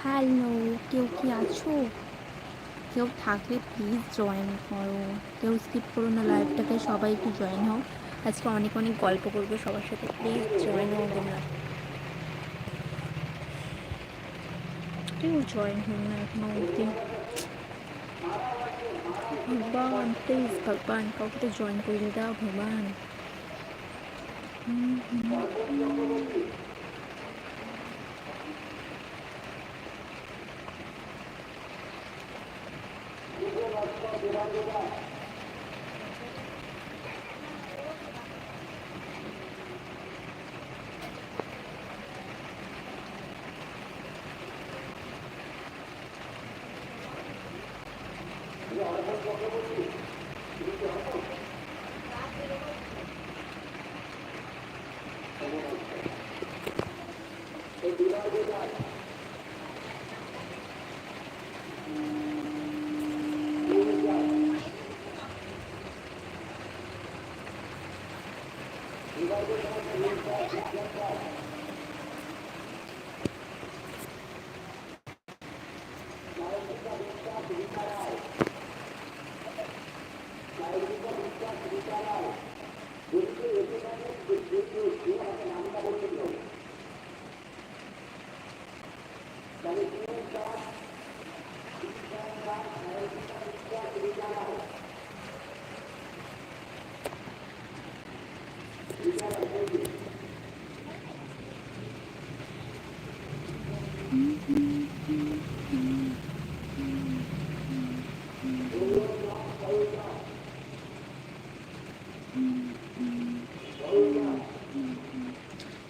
Hello কেউ কি আছো কেউ থাকলে প্লিজ জয়েন করো কেউ স্কিপ করো না লাইভটাকে সবাই একটু জয়েন হও আজকে অনেক অনেক গল্প করব সবার সাথে প্লিজ জয়েন হও তোমরা কেউ জয়েন হও না এখনও ভগবান প্লিজ ভগবান কাউকে তো জয়েন করে দাও ভগবান হুম, হুম, হুম।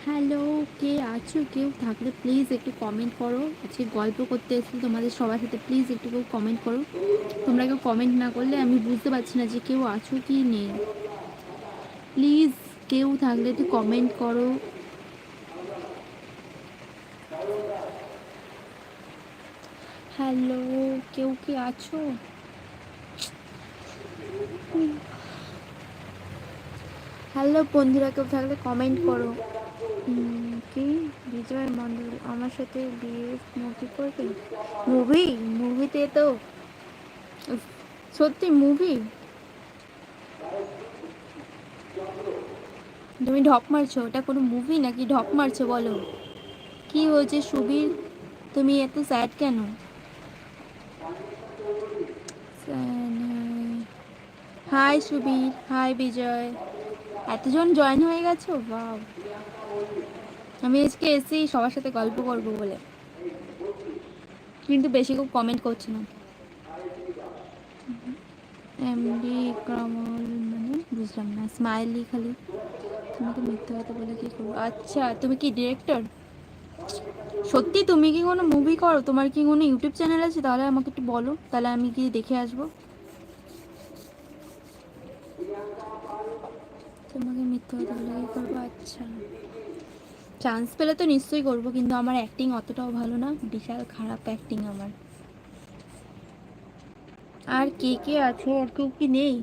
হ্যালো আছো কেউ থাকলে প্লিজ একটু কমেন্ট করো। আজকে গল্প করতে এসেছি তোমাদের সবার সাথে প্লিজ একটু কেউ কমেন্ট করো। তোমরা কেউ কমেন্ট না করলে আমি বুঝতে পারছি না যে কেউ আছো কি নেই। প্লিজ কেউ থাকলে একটু কমেন্ট করো। হ্যালো কেউ কি আছো? হ্যালো বন্ধুরা কেউ থাকলে কমেন্ট করো। উম, কি? বিজয় মন্ডল আমার সাথে বিয়ে মুভি করবে? মুভি? মুভিতে তো সত্যি মুভি? তুমি ঢপ মারছো, ওটা কোনো মুভি নাকি? ঢপ মারছো, বলো। কি হয়েছে, সুবীর? তুমি এত স্যাড কেন? হাই সুবীর. হাই বিজয়. এতজন জয়েন হয়ে গেছো? বাও আমি আজকে এসেছি সবার সাথে গল্প করব বলে। কিন্তু বেশি খুব কমেন্ট করছে না। এমডি কামল মানে বুঝলাম না স্মাইলি খালি। তোমাকে মিথ্যে কথা বলে কি করব? আচ্ছা তুমি কি ডিরেক্টর সত্যি তুমি কি কোনো মুভি করো? তোমার কি কোনো ইউটিউব চ্যানেল আছে? তাহলে আমাকে একটু বলো, তাহলে আমি গিয়ে দেখে আসব। তোমাকে মিথ্যে কথা বলে কি করব? আচ্ছা। চান্স পেলে তো নিশ্চয়ই করব, কিন্তু আমার অ্যাক্টিং অতটাও ভালো না, বিশাল খারাপ অ্যাক্টিং আমার। আর কে কে আছে? আর কেউ কি নেই?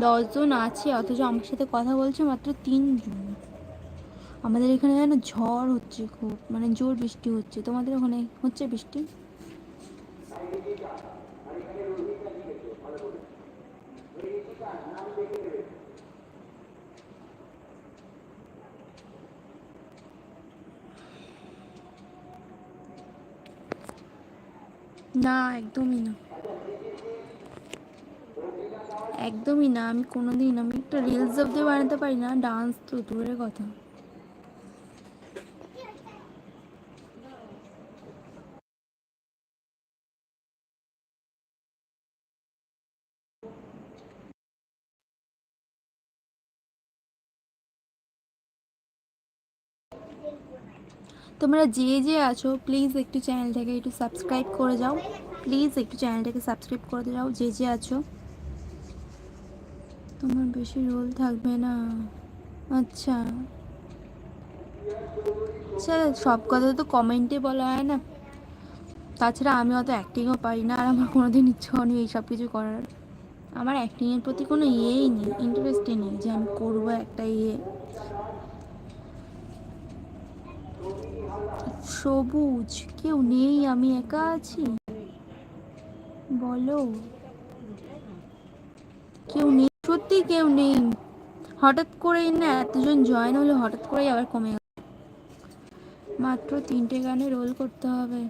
দশজন আছে, অথচ আমার সাথে কথা বলছে মাত্র তিনজন। আমাদের এখানে যেন ঝড় হচ্ছে খুব মানে জোর বৃষ্টি হচ্ছে। তোমাদের ওখানে হচ্ছে বৃষ্টি? না, একদমই না। একদমই না, আমি কোনোদিন, আমি একটা রিলস অব্দি বানাতে পারি না ডান্স তো দূরের কথা। তোমরা যে যে আছো প্লিজ একটু চ্যানেলটাকে একটু সাবস্ক্রাইব করে যাও। প্লিজ একটু চ্যানেলটাকে সাবস্ক্রাইব করে যাও, যে যে আছো। তোমার বেশি রোল থাকবে না। আচ্ছা। স্যার সব কথা তো কমেন্টে বলা হয় না। তাছাড়া আমি অত অ্যাক্টিংও পারি না, আর আমার কোনোদিন ইচ্ছাও নেই এইসব কিছু করার। আমার অ্যাক্টিংয়ের প্রতি কোনো ইয়েই নেই ইন্টারেস্টই নেই যে আমি করব একটা ইয়ে। সবুজ, কেউ নেই, আমি একা আছি? বলো। কেউ নেই, সত্যি কেউ নেই। হঠাৎ করেই না এতজন জয়েন হলো, হঠাৎ করেই আবার কমে গেল। মাত্র তিনটে গানে রোল করতে হবে।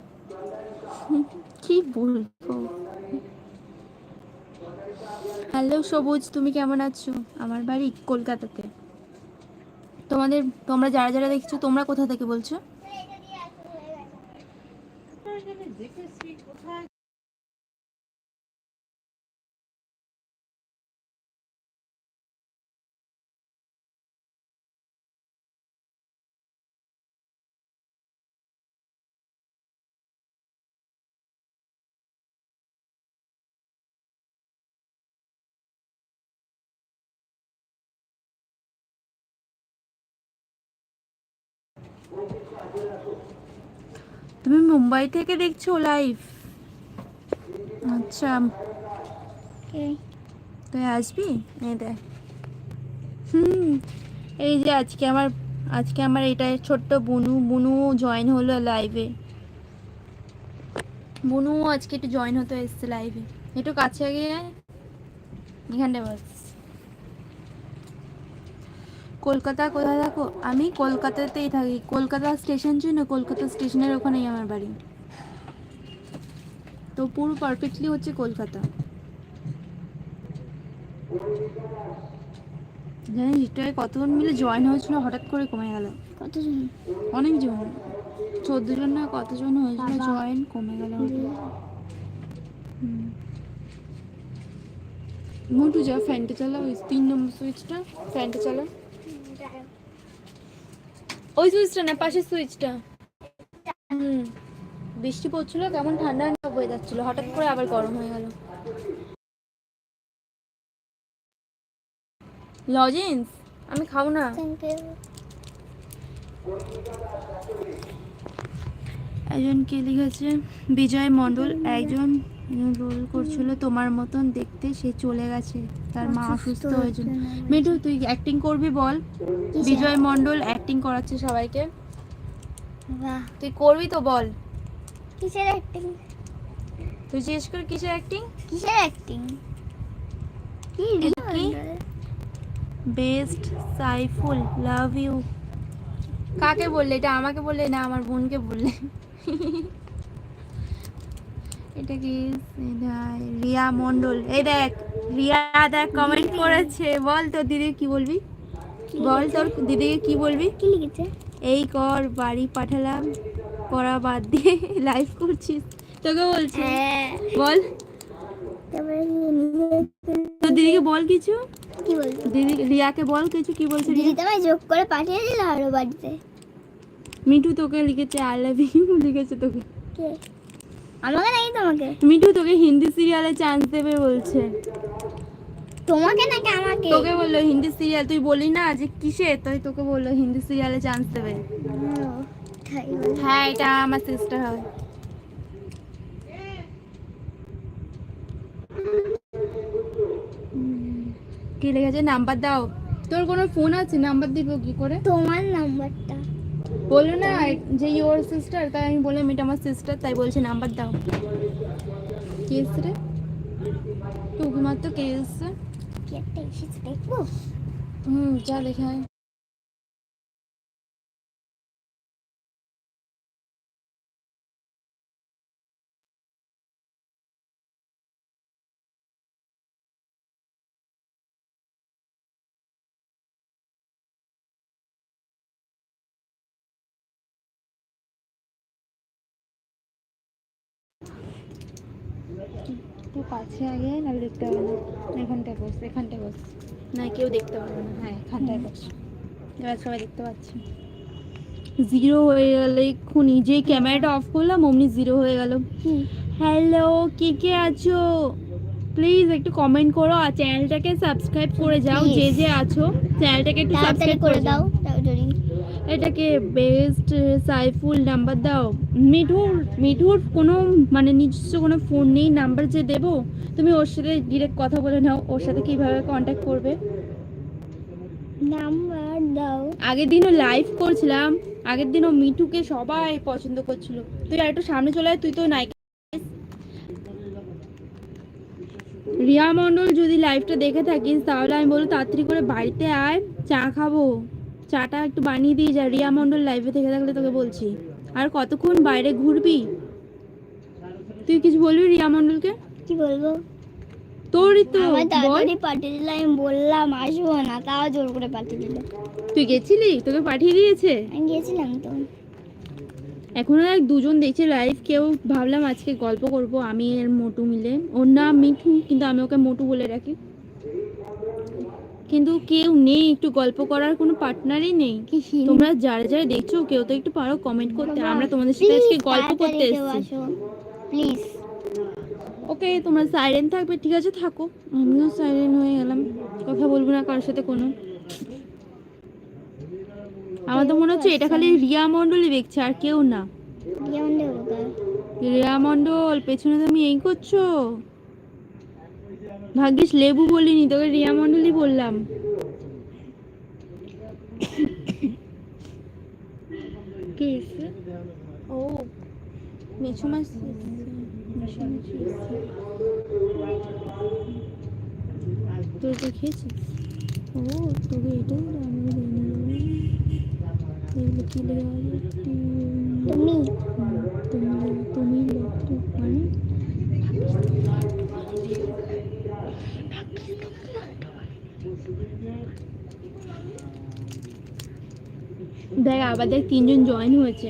কি বলব? হ্যালো সবুজ, তুমি কেমন আছো? আমার বাড়ি কলকাতাতে। তোমাদের, তোমরা যারা যারা দেখছ, তোমরা কোথা থেকে বলছো? kind of dick is he talking? Thank you. তুমি মুম্বাই থেকে দেখছ লাইভ আচ্ছা। তুই আসবি? এই দেখ। হুম এই যে আজকে আমার আজকে আমার এটা ছোট্ট বুনু বুনু জয়েন হলো লাইভে বুনু আজকে একটু জয়েন হতে এসছে লাইভে একটু কাছে গিয়ে এখানটা বাস। কলকাতা কোথায় থাকো আমি কলকাতাতেই থাকি। কলকাতা স্টেশন চিনো? কলকাতা স্টেশনের ওখানেই আমার বাড়ি। তো পুরো পারফেক্টলি হচ্ছে কলকাতা। জানিস এটাই কতজন মিলে জয়েন হয়েছিল? হঠাৎ করে কমে গেল। কতজন? অনেকজন চোদ্দ জন না কতজন হয়েছিল জয়েন কমে গেল। মোটু যা ফ্যানটা চালা ওই তিন নম্বর সুইচটা ফ্যানটা চালা ওই সুইচটা না, পাশের সুইচটা। হুম, বৃষ্টি পড়ছিল, কেমন ঠান্ডা ঠান্ডা হয়ে যাচ্ছিল। হঠাৎ করে আবার গরম হয়ে গেল। লজেন্স, আমি খাব না। একজন কে লিখেছে বিজয় মণ্ডল একজন রোল করছিল তোমার মতন দেখতে সে চলে গেছে। তার মা অসুস্থ হয়েছিল হয়েছে। হয়েছে। মিঠু তুই অ্যাক্টিং করবি বল। বিজয় মণ্ডল অ্যাক্টিং করাচ্ছে সবাইকে। তুই করবি তো বল। কিসের অ্যাক্টিং তুই জিজ্ঞেস কর কিসের অ্যাক্টিং কিসের অ্যাক্টিং কি? Best Saiful love you. কাকে বললে? এটা আমাকে বললে না আমার বোনকে বললে? এটা কি রিয়া মণ্ডল? এই দেখ রিয়া দেখ কমেন্ট করেছে। বল তোর দিদি কি বলবি? বল তোর দিদিকে কি বলবি? কি লিখেছে? এই কর বাড়ি পাঠালাম পড়া বাদ দিয়ে লাইভ করছিস। তোকে বলছি। হ্যাঁ। বল। তোর দিদিকে বল কিছু। কি বলব? দিদি রিয়াকে বল কিছু কি বলছে দিদি তোমায় যোগ করে পাঠিয়ে দিল আরও বাড়িতে। মিঠু তোকে লিখেছে আই লাভ ইউ লিখেছে তোকে। আমাকে নাকি তোমাকে? মিঠু তোকে হিন্দি সিরিয়ালে চান্স দেবে বলছে। তোমাকে নাকি আমাকে? তোকে বলল হিন্দি সিরিয়াল তুই বলি না যে কিসে তাই তোকে বলল হিন্দি সিরিয়ালে চান্স দেবে। হ্যাঁ এটা আমার সিস্টার হয়। কি লিখেছে? নাম্বার দাও। তোর কোনো ফোন আছে? নাম্বার দিব কি করে? তোমার নাম্বারটা। বলল না যে ইওর সিস্টার তাই আমি বললাম এটা আমার সিস্টার তাই বলছে নাম্বার দাও। কেস এসছে রে? টুকু কেস কে এসছে? কি একটা এসেছে দেখব। হুম যা দেখে আয়। কাছে আগে নাহলে দেখতে হবে না। এখানটায় বস এখানটায় বস। না কেউ দেখতে পারবে না। হ্যাঁ এখানটায় বস। এবার সবাই দেখতে পাচ্ছি। জিরো হয়ে গেল এক্ষুনি যে ক্যামেরাটা অফ করলাম অমনি জিরো হয়ে গেল। হ্যালো কে কে আছো? প্লিজ একটু কমেন্ট করো আর চ্যানেলটাকে সাবস্ক্রাইব করে যাও যে যে আছো চ্যানেলটাকে একটু সাবস্ক্রাইব করে দাও। এটাকে বেস্ট সাইফুল নাম্বার দাও। মিঠুর মিঠুর কোনো মানে নিজস্ব কোনো ফোন নেই নাম্বার যে দেবো তুমি ওর সাথে ডিরেক্ট কথা বলে নাও ওর সাথে কীভাবে কন্ট্যাক্ট করবে। নাম্বার দাও। আগের দিনও লাইভ করছিলাম আগের দিনও মিঠুকে সবাই পছন্দ করছিল। তুই আর একটু সামনে চলে আয় তুই তো নায়িকা রিয়া মণ্ডল যদি লাইভটা দেখে থাকিস তাহলে আমি বলব তাড়াতাড়ি করে বাড়িতে আয় চা খাব। চাটা একটু বানিয়ে দিয়ে যা রিয়া মণ্ডল লাইভে থেকে থাকলে তোকে বলছি। আর কতক্ষণ বাইরে ঘুরবি? তুই কিছু বলবি রিয়া মণ্ডলকে? কি বলব? তোরই তো আমার বল। তাড়াতাড়ি পাঠিয়ে দিলে আমি বললাম আসব না তাও জোর করে পাঠিয়ে দিল। তুই গেছিলি? তোকে পাঠিয়ে দিয়েছে? আমি গিয়েছিলাম তো। এখনও এক দুজন দেখছি লাইভ কেউ ভাবলাম আজকে গল্প করব আমি এর মোটু মিলে। ওর নাম মিঠু কিন্তু আমি ওকে মোটু বলে রাখি কিন্তু কেউ নেই একটু গল্প করার কোনো পার্টনারই নেই। তোমরা যারা যারা দেখছ কেউ তো একটু পারো কমেন্ট করতে। আমরা তোমাদের সাথে আজকে গল্প করতে এসেছি। প্লিজ ওকে তোমরা সাইরেন থাকবে ঠিক আছে থাকো। আমিও সাইরেন হয়ে গেলাম। কথা বলব না কারোর সাথে কোনো। আমার তো মনে হচ্ছে এটা খালি রিয়া মণ্ডলই দেখছে আর কেউ না। রিয়া মন্ডল পেছনে তুমি এই করছ? ভাগ্যিস লেবু বলিনি তোকে রিয়া মণ্ডলই বললাম। কে ও মেছু মাছ। তোর তো খেয়েছিস ও তোকে আমি জানি এগুলো কি লেখা তুমি। তুমি তুমি মানে? দেখ আবার দেখ তিনজন জয়েন হয়েছে।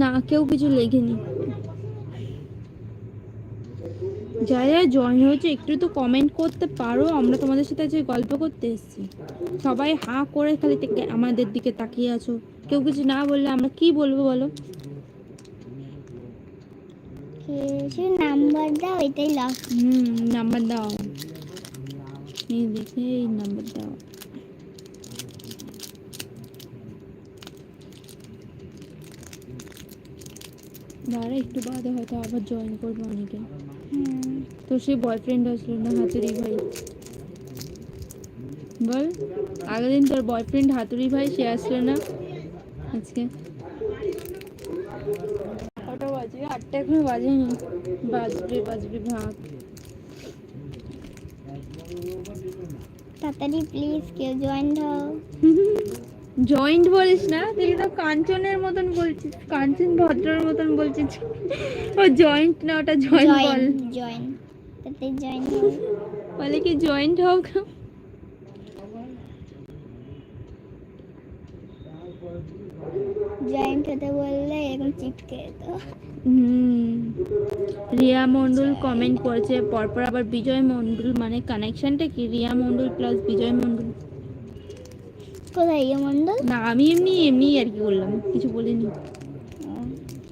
না কেউ কিছু লেখেনি। যারা যারা জয়েন হয়েছে একটু তো কমেন্ট করতে পারো। আমরা তোমাদের সাথে আজকে গল্প করতে এসেছি। সবাই হা করে খালি আমাদের দিকে তাকিয়ে আছো। কেউ কিছু না বললে আমরা কি বলব বলো? কিছু নাম্বার দাও এটাই লাভ হুম নাম্বার দাও। এই দেখে এই নাম্বার দাও দাঁড়া একটু বাদে হয়তো আবার জয়েন করব অনেকে তোর সেই বয়ফ্রেন্ড আসলো না হাতুড়ি ভাই বল আগের দিন তোর বয়ফ্রেন্ড হাতুড়ি ভাই সে আসলো না আজকে কটা বাজে আটটা এখনও বাজেনি বাজবে বাজবে ভাগ তাড়াতাড়ি প্লিজ কেউ জয়েন দাও। জয়েন্ট বলিস না? তুই তো কাঞ্চনের মতন বলছিস কাঞ্চন ভদ্রর মতন বলছিস। ও জয়েন্ট না ওটা জয়েন্ট বল। জয়েন জয়েন তাতে জয়েন দাও বলে কি জয়েন্ট হোক? জয়েন্ট হতে বললে এরকম চিপকে যেত। হুম। রিয়া মন্ডল কমেন্ট করেছে পরপর আবার বিজয় মন্ডল মানে কানেকশনটা কি? রিয়া মন্ডল প্লাস বিজয় মণ্ডল। কোথায় মন্ডল না আমি এমনি এমনি আর কি বললাম কিছু বলিনি।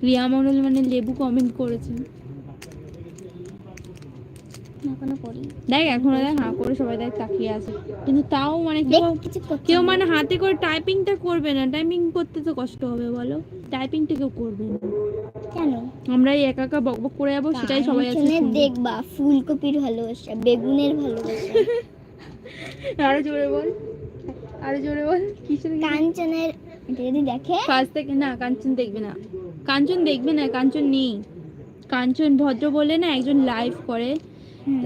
রিয়া মণ্ডল মানে লেবু কমেন্ট করেছে। দেখ এখন দেখ হাঁ করে সবাই দেখ তাকিয়ে আছে। কিন্তু তাও মানে কেউ কেউ মানে হাতে করে টাইপিংটা করবে না। টাইপিং করতে তো কষ্ট হবে বলো। টাইপিংটা কেউ করবে না। কেন? আমরা এই একা একা বকবক করে যাব সেটাই সবাই আছে দেখবা ফুলকপির ভালোবাসা বেগুনের ভালোবাসা। আরও জোরে বল। আরও জোরে বল কিসের কাঞ্চনের যদি দেখে। ফার্স্ট থেকে না কাঞ্চন দেখবে না। কাঞ্চন দেখবে না কাঞ্চন নেই। কাঞ্চন ভদ্র বলে না একজন লাইভ করে।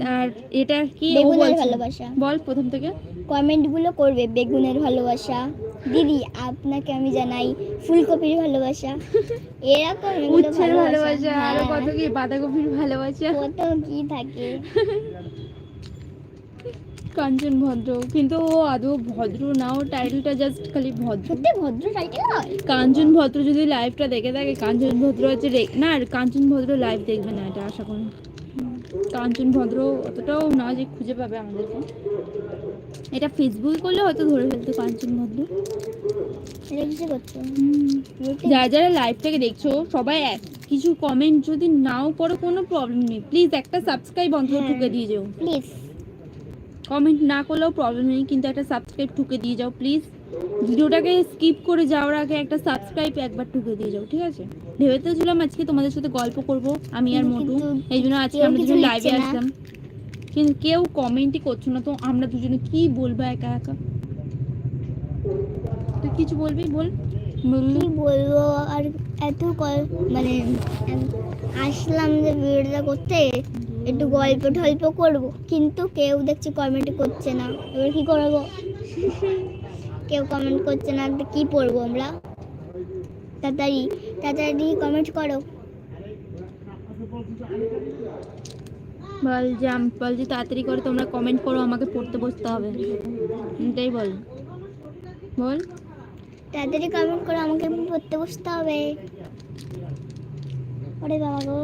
আর এটা কি বেগুনের ভালোবাসা। বল প্রথম থেকে। কমেন্টগুলো করবে বেগুনের ভালোবাসা। দিদি আপনাকে আমি জানাই ফুলকপির ভালোবাসা। এরকম উচ্ছের ভালোবাসা। আরও হ্যাঁ। কত কি বাঁধাকপির ভালোবাসা। কত কি থাকে। কাঞ্চন ভদ্র কিন্তু ও আদৌ ভদ্র না ও টাইটেলটা জাস্ট খালি ভদ্র। সত্যি ভদ্র টাইটেল কাঞ্চন ভদ্র যদি লাইভটা দেখে থাকে কাঞ্চন ভদ্র হচ্ছে না আর কাঞ্চন ভদ্র লাইভ দেখবে না এটা আশা করি। কাঞ্চন ভদ্র অতটাও না যে খুঁজে পাবে আমাদেরকে। এটা ফেসবুকে করলে হয়তো ধরে ফেলতো কাঞ্চন ভদ্র যারা যারা লাইভটাকে দেখছ সবাই কিছু কমেন্ট যদি নাও করো কোনো প্রবলেম নেই। প্লিজ একটা সাবস্ক্রাইব অন্তত হ্যাঁ। ঠুকে দিয়ে যাও। প্লিজ কমেন্ট না করলেও প্রবলেম নেই কিন্তু একটা সাবস্ক্রাইব ঠুকে দিয়ে যাও প্লিজ ভিডিওটাকে স্কিপ করে যাওয়ার আগে একটা সাবস্ক্রাইব একবার ঠুকে দিয়ে যাও ঠিক আছে? ভেবে তো ছিলাম আজকে তোমাদের সাথে গল্প করব আমি আর মোটু। এই জন্য আজকে আমরা দুজন লাইভে। আসলাম। কিন্তু কেউ কমেন্টই করছ না, তো আমরা দুজনে কি বলব একা একা? তুই কিছু বলবি? বল। কি বলব? আর এত মানে আসলাম যে ভিডিওটা করতে, একটু গল্প টল্প করব, কিন্তু কেউ দেখছি কমেন্ট করছে না। এবার কি করব? কেউ কমেন্ট করছে না কি পড়ব আমরা? তাড়াতাড়ি তাড়াতাড়ি কমেন্ট করো। বল যে বল যে তাড়াতাড়ি করে তোমরা কমেন্ট করো আমাকে পড়তে বসতে হবে। এটাই বল। বল। তাড়াতাড়ি কমেন্ট করো আমাকে পড়তে বসতে হবে। ওরে বাবা গো।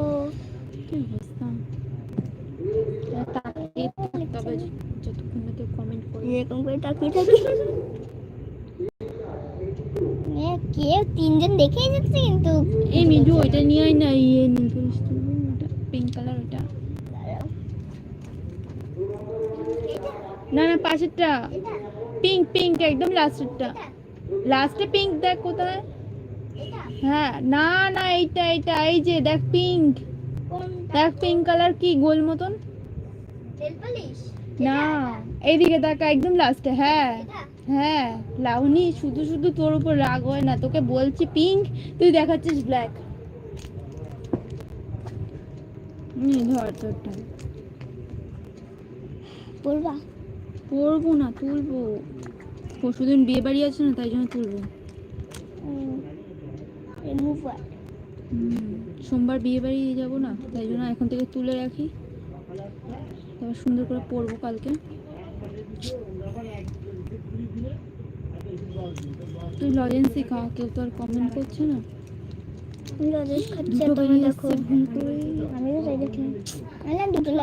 যতক্ষণ না কেউ কমেন্ট করে। এরকম করে তাকিয়ে থাকি। কেউ তিনজন দেখেই যাচ্ছে কিন্তু। এই মিজু ওইটা নিয়ে আয় না ইয়ে পুলিশ ওটা পিঙ্ক কালার ওটা না না, পাশেরটা। পিঙ্ক পিঙ্ক একদম লাস্টেরটা লাস্টে পিঙ্ক দেখ কোথায়? হ্যাঁ না না, এইটা এইটা, এই যে, দেখ পিঙ্ক দেখ পিঙ্ক কালার কি, গোল মতন? না, এইদিকে দেখ, একদম লাস্টে হ্যাঁ হ্যাঁ। লাউনি, শুধু শুধু তোর উপর রাগ হয় না, তোকে বলছি পিঙ্ক তুই দেখাচ্ছিস ব্ল্যাক ধর তোরটা। বলবা পরবো না তুলবো। পরশুদিন বিয়ে বাড়ি আছে না তাই জন্য তুলবো। সোমবার বিয়ে বাড়ি যাব না তাই জন্য এখন থেকে তুলে রাখি। তারপর সুন্দর করে পরবো কালকে। তুই লজেন্সি খা কেউ তো আর কমেন্ট করছে না।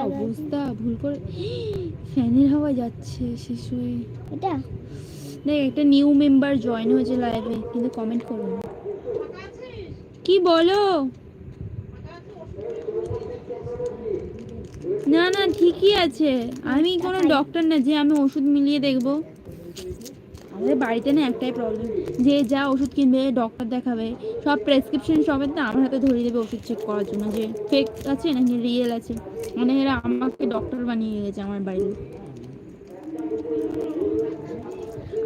অবস্থা ভুল করে। ফ্যানের হাওয়া যাচ্ছে শেষ এটা? দেখ একটা নিউ মেম্বার জয়েন হয়েছে লাইভে কিন্তু কমেন্ট করো না। কি বলো? না না ঠিকই আছে। আমি কোনো ডক্টর না যে আমি ওষুধ মিলিয়ে দেখব। আমাদের বাড়িতে না একটাই প্রবলেম যে যা ওষুধ কিনবে ডক্টর দেখাবে, সব প্রেসক্রিপশন সবের না আমার হাতে ধরিয়ে দেবে ওষুধ চেক করার জন্য, যে ফেক আছে নাকি রিয়েল আছে? মানে এরা আমাকে ডক্টর বানিয়ে গেছে আমার বাড়িতে।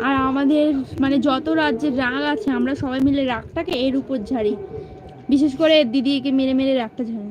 আর আমাদের মানে যত রাজ্যের রাগ আছে, আমরা সবাই মিলে রাগটাকে এর উপর ঝাড়ি। বিশেষ করে দিদিকে মেরে মেরে রাগটা ঝাড়ি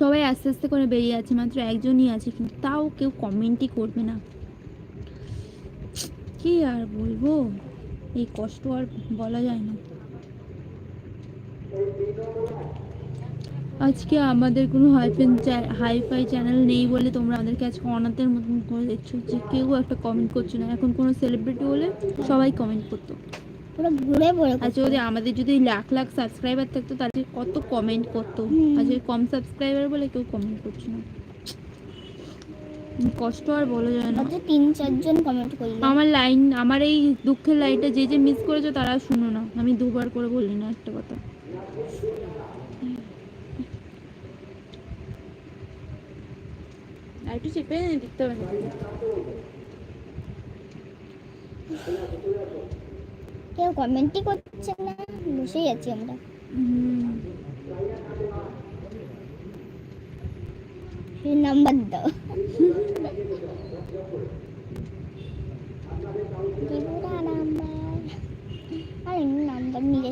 সবাই আস্তে আস্তে করে বেরিয়ে আছে মাত্র একজনই আছে, কিন্তু তাও কেউ কমেন্টই করবে না। কি আর বলব? এই কষ্ট আর বলা যায় না। আজকে আমাদের কোনো হাইফেন হাইফাই চ্যানেল নেই বলে তোমরা আমাদেরকে আজকে অনাথের মতন করে দেখছ, যে কেউ একটা কমেন্ট করছ না। এখন কোনো সেলিব্রিটি হলে সবাই কমেন্ট করতো। পুরো ঘুরে পড়ে আচ্ছা যদি আমাদের যদি লাখ লাখ সাবস্ক্রাইবার থাকতো তাহলে কত কমেন্ট করতো। আজকে কম সাবস্ক্রাইবার বলে কেউ কমেন্ট করছে না। কষ্ট আর বলা যায় না। তিন চারজন কমেন্ট করল। আমার লাইন আমার এই দুঃখের লাইনটা যে যে মিস করেছ তারা শুনো না। আমি দুবার করে বললি না একটা কথা। আর একটু চেপে দিতে হবে। কেউ কমেন্টই করছে না বসেই আছি আমরা। নাম্বার দাও।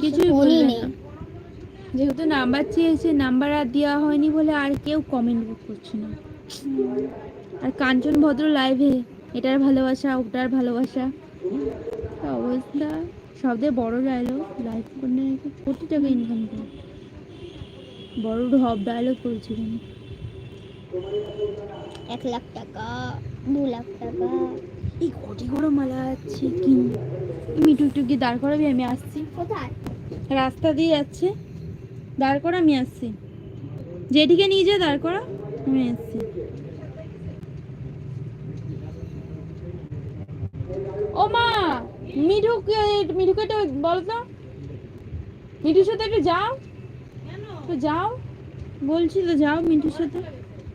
কিছুই নেই। যেহেতু নাম্বার চেয়েছে নাম্বার আর দেওয়া হয়নি বলে আর কেউ কমেন্ট করছে না। আর কাঞ্চন ভদ্র লাইভে এটার ভালোবাসা ওটার ভালোবাসা। অবস্থা? সবথেকে বড় ডায়লগ লাইভ নাকি কোটি টাকা ইনকাম করে। বড় ঢপ ডায়লগ করেছিল এক লাখ টাকা দু লাখ টাকা। এই কোটি করে মালা আছে কি? মিটু একটু গিয়ে দাঁড় করাবি আমি আসছি। কোথায়? রাস্তা দিয়ে যাচ্ছে। দাঁড় করা আমি আসছি। যেদিকে নিয়ে যা দাঁড় করা আমি আসছি। ও মা! মিঠু মিঠুকে একটু বলো তো মিঠুর সাথে একটু যাও। তো যাও। বলছি তো যাও মিঠুর সাথে।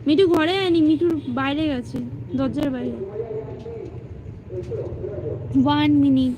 মিঠু ঘরে আয়নি মিঠুর বাইরে গেছে দরজার বাইরে। ওয়ান মিনিট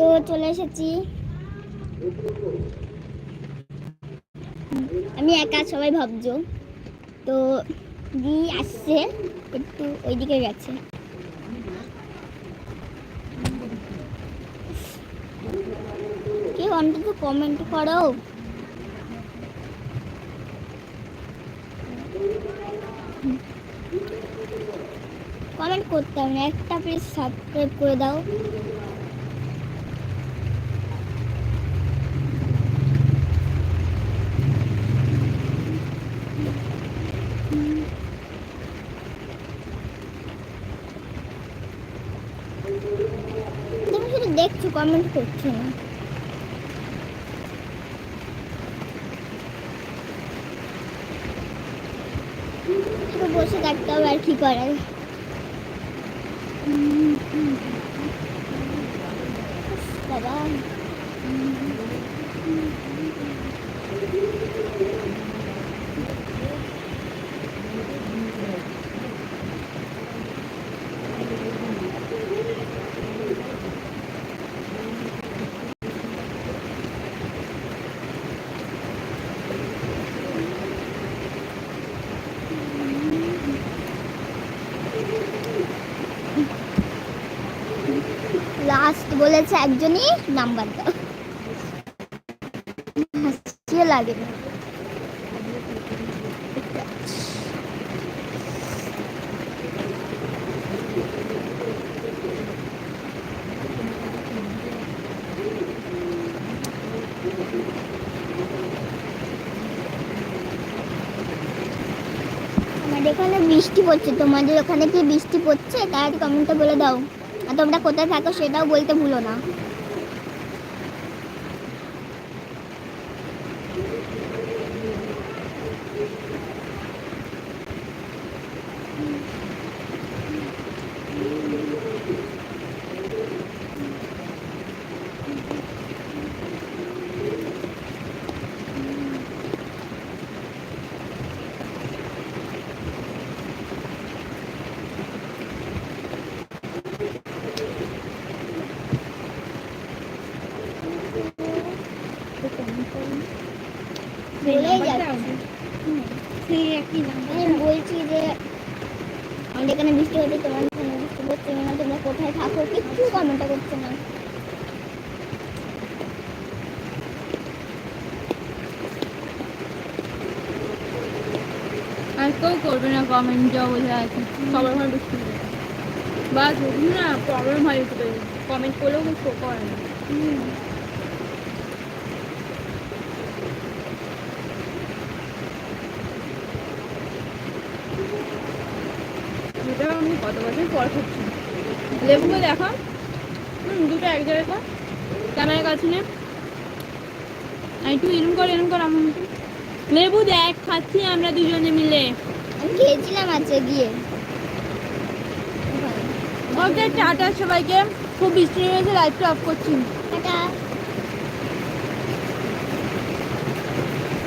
তো চলে এসেছি। আমি একা, সবাই ভাবছ। তো দি আসছে, একটু ওইদিকে গেছে। কেউ অন্তত কমেন্ট করো। কমেন্ট করতে হবে না, একটা প্লিজ সাবস্ক্রাইব করে দাও তুমি শুধু দেখছ কমেন্ট করছ না। বসে থাকতে হবে আর কি করার উফ, বাবা লাস্ট বলেছে একজনই নাম্বার দাও। লাগে এখানে বৃষ্টি পড়ছে। তোমাদের ওখানে কি বৃষ্টি পড়ছে? তাড়াতাড়ি কমেন্টে বলে দাও। আর তোমরা কোথায় থাকো সেটাও বলতে ভুলো না বলেই যাচ্ছে হুম। সেই একই নাম্বার আমি বলছি যে আমাদের এখানে বৃষ্টি হচ্ছে তোমার এখানে বৃষ্টি পড়ছে না তোমরা কোথায় থাকো কিচ্ছু কমেন্ট করছে না আর কেউ করবে না কমেন্ট যা বোঝা আছে সবার ঘরে বসে বা যদি না প্রবলেম হয় ইউটিউবে কমেন্ট করলেও কেউ শো করে না। হুম। আমি কত বছর পর খাচ্ছি লেবুকে দেখা। হুম দুটো এক জায়গায় কর। ক্যামেরার কাছে নে। একটু এরম কর এরম কর আমার। লেবু দেখ খাচ্ছি আমরা দুজনে মিলে। আমি খেয়েছিলাম আজকে গিয়ে। ওকে টাটা সবাইকে। খুব বৃষ্টি হয়েছে লাইটটা অফ করছি। টাটা।